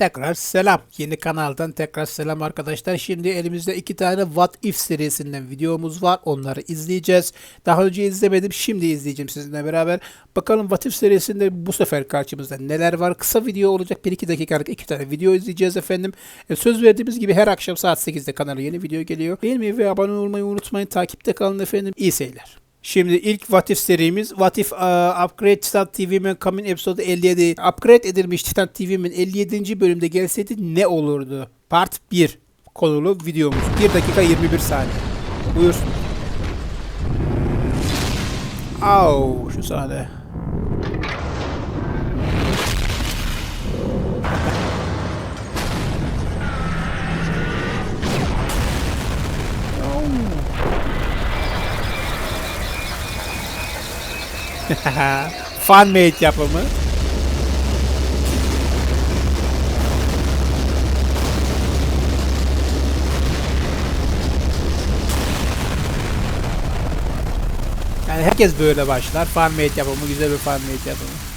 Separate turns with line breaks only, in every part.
Tekrar selam. Yeni kanaldan tekrar selam arkadaşlar. Şimdi elimizde iki tane What If serisinden videomuz var. Onları izleyeceğiz. Daha önce izlemedim. Şimdi izleyeceğim sizinle beraber. Bakalım What If serisinde bu sefer karşımızda neler var. Kısa video olacak. 1-2 dakikalık iki tane video izleyeceğiz efendim. E, söz verdiğimiz gibi her akşam saat 8'de kanala yeni video geliyor. Beğenmeyi ve abone olmayı unutmayın. Takipte kalın efendim. İyi seyirler. Şimdi ilk What If serimiz What If uh, Upgrade Titan TV'min Coming episode 57 Upgrade edilmiş Titan TV'min 57. bölümde gelseydi ne olurdu? Part 1 konulu videomuz. 1 dakika 21 saniye. Buyursun. Au şu sahne. Fanmade yapımı. Yani herkes böyle başlar. Fanmade yapımı, güzel bir fanmade yapımı.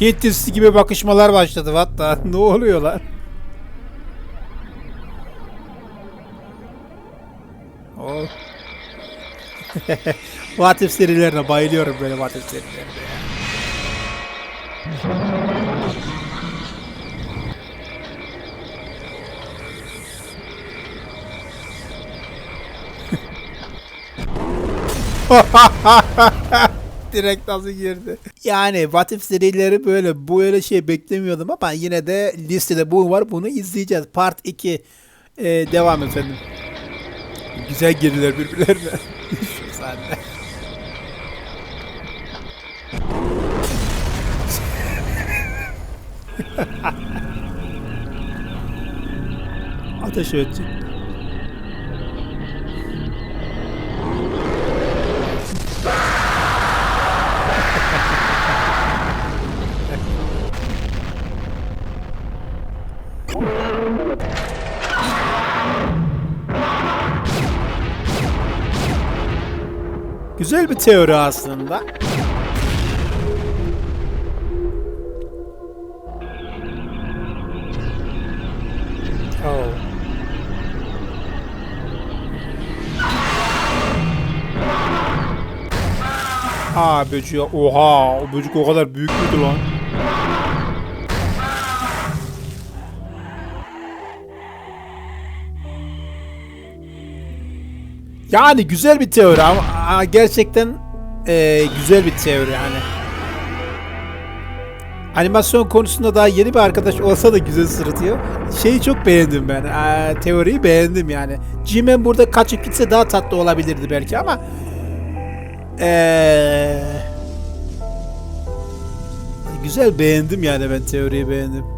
Hint dizisi gibi bakışmalar başladı hatta. ne oluyorlar? Oh. What If serilerine bayılıyorum böyle What If serilerine. Direkt nasıl girdi? Yani What If serileri böyle bu öyle şey beklemiyordum ama yine de listede bu var bunu izleyeceğiz. Part 2 Ee, devam efendim. Güzel girdiler birbirlerine. Şu sahne. Ateş ötecek. Güzel bir teori aslında. Oh. Aa böceği. Oha, o böcek o kadar büyük müydü lan? Yani güzel bir teori ama gerçekten e, güzel bir teori yani. Animasyon konusunda daha yeni bir arkadaş olsa da güzel sırıtıyor. Şeyi çok beğendim ben. E, teoriyi beğendim yani. G-Man burada kaçıp gitse daha tatlı olabilirdi belki ama e, güzel beğendim yani ben teoriyi beğendim.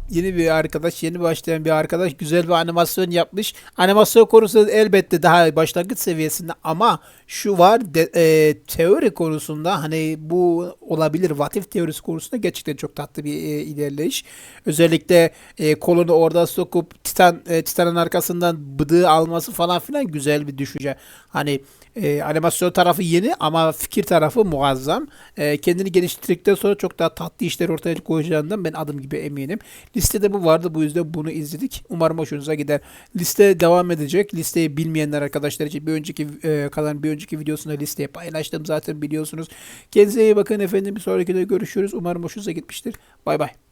yeni bir arkadaş, yeni başlayan bir arkadaş güzel bir animasyon yapmış. Animasyon konusunda elbette daha başlangıç seviyesinde ama şu var de- e, teori konusunda hani bu olabilir. What if teorisi konusunda gerçekten çok tatlı bir e, ilerleyiş. Özellikle e, kolunu orada sokup Titan e, Titan'ın arkasından bıdığı alması falan filan güzel bir düşünce. Hani e, animasyon tarafı yeni ama fikir tarafı muazzam. E, kendini geliştirdikten sonra çok daha tatlı işler ortaya koyacağından ben adım gibi eminim. Listede bu vardı bu yüzden bunu izledik. Umarım hoşunuza gider. Liste devam edecek. Listeyi bilmeyenler arkadaşlar için bir önceki e, kalan bir önceki videosunda listeye paylaştım zaten biliyorsunuz. Kendinize iyi bakın efendim. Bir sonraki de görüşürüz. Umarım hoşunuza gitmiştir. Bay bay.